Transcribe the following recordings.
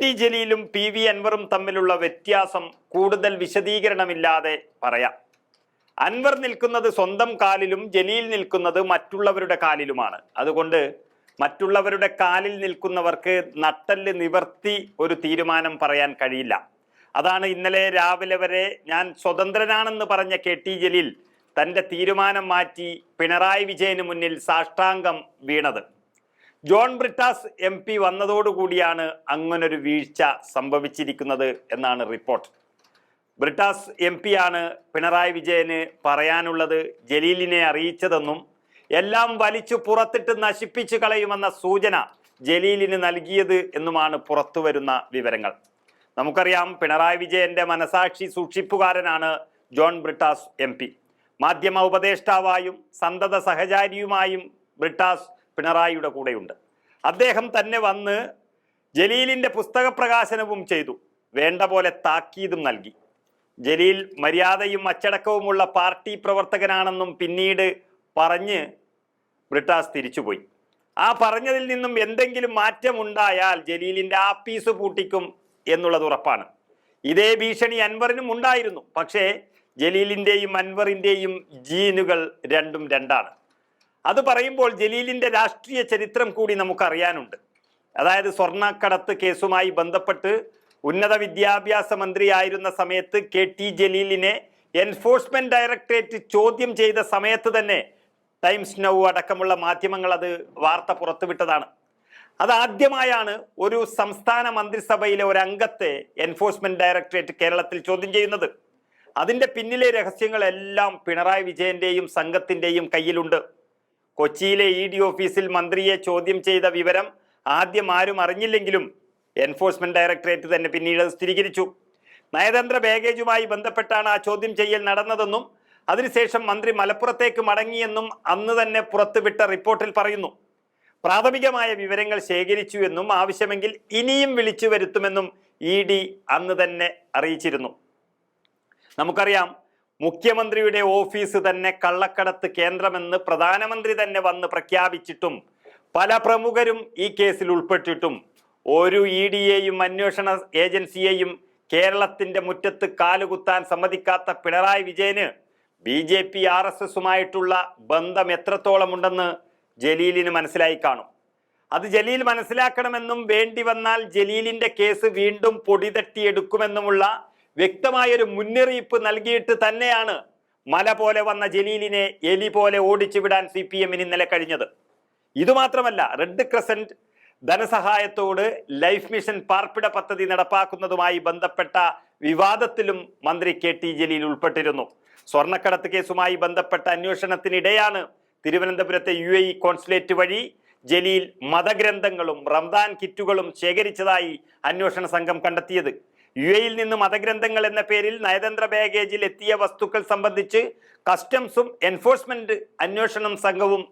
T ജലീലും P V അൻവറും തമ്മിലുള്ള വ്യത്യാസം കൂടുതൽ വിശദീകരണമില്ലാതെ പറയാം. അൻവർ നിൽക്കുന്നത് സ്വന്തം കാലിലും ജലീൽ നിൽക്കുന്നത് മറ്റുള്ളവരുടെ കാലിലുമാണ്. അതുകൊണ്ട് മറ്റുള്ളവരുടെ കാലിൽ നിൽക്കുന്നവർക്ക് നട്ടൽ നിവർത്തി ഒരു തീരുമാനം പറയാൻ കഴിയില്ല. അതാണ് ഇന്നലെ രാവിലെ വരെ ഞാൻ സ്വതന്ത്രനാണെന്ന് പറഞ്ഞ കെ ടി ജലീൽ തന്റെ തീരുമാനം മാറ്റി പിണറായി വിജയന് മുന്നിൽ സാഷ്ടാംഗം വീണത്. ജോൺ ബ്രിട്ടാസ് എം പി വന്നതോടുകൂടിയാണ് അങ്ങനൊരു വീഴ്ച സംഭവിച്ചിരിക്കുന്നത് എന്നാണ് റിപ്പോർട്ട്. ബ്രിട്ടാസ് എം ആണ് പിണറായി വിജയന് പറയാനുള്ളത് ജലീലിനെ അറിയിച്ചതെന്നും എല്ലാം വലിച്ചു പുറത്തിട്ട് നശിപ്പിച്ചു കളയുമെന്ന സൂചന ജലീലിന് നൽകിയത് എന്നുമാണ് പുറത്തുവരുന്ന വിവരങ്ങൾ. നമുക്കറിയാം പിണറായി വിജയന്റെ മനസാക്ഷി സൂക്ഷിപ്പുകാരനാണ് ജോൺ ബ്രിട്ടാസ് എം പി. മാധ്യമ ഉപദേഷ്ടാവായും സന്തത സഹചാരിയുമായും ബ്രിട്ടാസ് പിണറായിയുടെ കൂടെയുണ്ട്. അദ്ദേഹം തന്നെ വന്ന് ജലീലിന്റെ പുസ്തക പ്രകാശനവും ചെയ്തു. വേണ്ട പോലെ താക്കീതും നൽകി. ജലീൽ മര്യാദയും അച്ചടക്കവുമുള്ള പാർട്ടി പ്രവർത്തകനാണെന്നും പിന്നീട് പറഞ്ഞ് ബ്രിട്ടാസ് തിരിച്ചുപോയി. ആ പറഞ്ഞതിൽ നിന്നും എന്തെങ്കിലും മാറ്റമുണ്ടായാൽ ജലീലിന്റെ ആ പീസ് പൂട്ടിക്കും എന്നുള്ളത് ഉറപ്പാണ്. ഇതേ ഭീഷണി അൻവറിനും ഉണ്ടായിരുന്നു. പക്ഷേ ജലീലിന്റെയും അൻവറിന്റെയും ജീനുകൾ രണ്ടും രണ്ടാണ്. അത് പറയുമ്പോൾ ജലീലിന്റെ രാഷ്ട്രീയ ചരിത്രം കൂടി നമുക്കറിയാനുണ്ട്. അതായത് സ്വർണക്കടത്ത് കേസുമായി ബന്ധപ്പെട്ട് ഉന്നത വിദ്യാഭ്യാസ മന്ത്രിയായിരുന്ന സമയത്ത് കെ ടി ജലീലിനെ എൻഫോഴ്സ്മെന്റ് ഡയറക്ടറേറ്റ് ചോദ്യം ചെയ്ത സമയത്ത് തന്നെ ടൈംസ് നൗ അടക്കമുള്ള മാധ്യമങ്ങൾ അത് വാർത്ത പുറത്തുവിട്ടതാണ്. അതാദ്യമായാണ് ഒരു സംസ്ഥാന മന്ത്രിസഭയിലെ ഒരു അംഗത്തെ എൻഫോഴ്സ്മെന്റ് ഡയറക്ടറേറ്റ് കേരളത്തിൽ ചോദ്യം ചെയ്യുന്നത്. അതിന്റെ പിന്നിലെ രഹസ്യങ്ങളെല്ലാം പിണറായി വിജയന്റെയും സംഘത്തിന്റെയും കയ്യിലുണ്ട്. കൊച്ചിയിലെ ഇ ഡി ഓഫീസിൽ മന്ത്രിയെ ചോദ്യം ചെയ്ത വിവരം ആദ്യം ആരും അറിഞ്ഞില്ലെങ്കിലും എൻഫോഴ്സ്മെന്റ് ഡയറക്ടറേറ്റ് തന്നെ പിന്നീട് സ്ഥിരീകരിച്ചു. നയതന്ത്ര ബാഗേജുമായി ബന്ധപ്പെട്ടാണ് ആ ചോദ്യം ചെയ്യൽ നടന്നതെന്നും അതിനുശേഷം മന്ത്രി മലപ്പുറത്തേക്ക് മടങ്ങിയെന്നും അന്ന് തന്നെ പുറത്തുവിട്ട റിപ്പോർട്ടിൽ പറയുന്നു. പ്രാഥമികമായ വിവരങ്ങൾ ശേഖരിച്ചു എന്നും ആവശ്യമെങ്കിൽ ഇനിയും വിളിച്ചു വരുത്തുമെന്നും ഇ ഡി അന്ന് തന്നെ അറിയിച്ചിരുന്നു. നമുക്കറിയാം മുഖ്യമന്ത്രിയുടെ ഓഫീസ് തന്നെ കള്ളക്കടത്ത് കേന്ദ്രമെന്ന് പ്രധാനമന്ത്രി തന്നെ വന്ന് പ്രഖ്യാപിച്ചിട്ടും പല പ്രമുഖരും ഈ കേസിൽ ഉൾപ്പെട്ടിട്ടും. ഒരു ഇ ഡിയെയും അന്വേഷണ ഏജൻസിയെയും കേരളത്തിന്റെ മുറ്റത്ത് കാലുകുത്താൻ സമ്മതിക്കാത്ത പിണറായി വിജയന് B J P R S എസുമായിട്ടുള്ള ബന്ധം എത്രത്തോളമുണ്ടെന്ന് ജലീലിന് മനസ്സിലായി കാണും. അത് ജലീൽ മനസ്സിലാക്കണമെന്നും വേണ്ടി വന്നാൽ ജലീലിന്റെ കേസ് വീണ്ടും പൊടി തട്ടിയെടുക്കുമെന്നുമുള്ള വ്യക്തമായൊരു മുന്നറിയിപ്പ് നൽകിയിട്ട് തന്നെയാണ് മല പോലെ വന്ന ജലീലിനെ എലി പോലെ ഓടിച്ചു വിടാൻ സി പി എമ്മിന് ഇന്നലെ കഴിഞ്ഞത്. ഇതുമാത്രമല്ല റെഡ് ക്രസന്റ് ധനസഹായത്തോട് ലൈഫ് മിഷൻ പാർപ്പിട പദ്ധതി നടപ്പാക്കുന്നതുമായി ബന്ധപ്പെട്ട വിവാദത്തിലും മന്ത്രി കെ ടി ജലീൽ ഉൾപ്പെട്ടിരുന്നു. സ്വർണക്കടത്ത് കേസുമായി ബന്ധപ്പെട്ട അന്വേഷണത്തിനിടെയാണ് തിരുവനന്തപുരത്തെ യു എ കോൺസുലേറ്റ് വഴി ജലീൽ മതഗ്രന്ഥങ്ങളും റംദാൻ കിറ്റുകളും ശേഖരിച്ചതായി അന്വേഷണ സംഘം കണ്ടെത്തിയത്. യു എയിൽ നിന്ന് മതഗ്രന്ഥങ്ങൾ എന്ന പേരിൽ നയതന്ത്ര ബാഗേജിൽ എത്തിയ വസ്തുക്കൾ സംബന്ധിച്ച് കസ്റ്റംസും എൻഫോഴ്സ്മെന്റ് അന്വേഷണം സംഘവും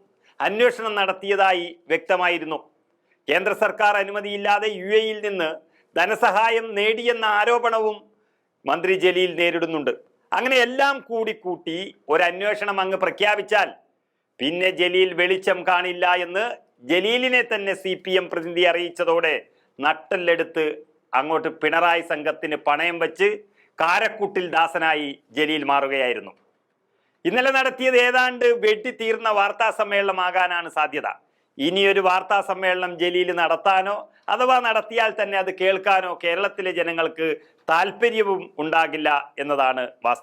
അന്വേഷണം നടത്തിയതായി വ്യക്തമായിരുന്നു. കേന്ദ്ര സർക്കാർ അനുമതിയില്ലാതെ യു എയിൽ നിന്ന് ധനസഹായം നേടിയെന്ന ആരോപണവും മന്ത്രി ജലീൽ നേരിടുന്നുണ്ട്. അങ്ങനെ എല്ലാം കൂടി കൂട്ടി ഒരു അന്വേഷണം അങ്ങ് പ്രഖ്യാപിച്ചാൽ പിന്നെ ജലീൽ വെളിച്ചം കാണില്ല എന്ന് ജലീലിനെ തന്നെ സി പ്രതിനിധി അറിയിച്ചതോടെ നട്ടല്ലെടുത്ത് അങ്ങോട്ട് പിണറായി സംഘത്തിന് പണയം വെച്ച് കാരക്കുട്ടിൽ ദാസനായി ജലീൽ മാറുകയായിരുന്നു. ഇന്നലെ നടത്തിയത് ഏതാണ്ട് വെട്ടിത്തീർന്ന വാർത്താ സമ്മേളനമാകാനാണ് സാധ്യത. ഇനിയൊരു വാർത്താ സമ്മേളനം ജലീൽ നടത്താനോ അഥവാ നടത്തിയാൽ തന്നെ അത് കേൾക്കാനോ കേരളത്തിലെ ജനങ്ങൾക്ക് താല്പര്യവും ഉണ്ടാകില്ല എന്നതാണ് വാസ്തവം.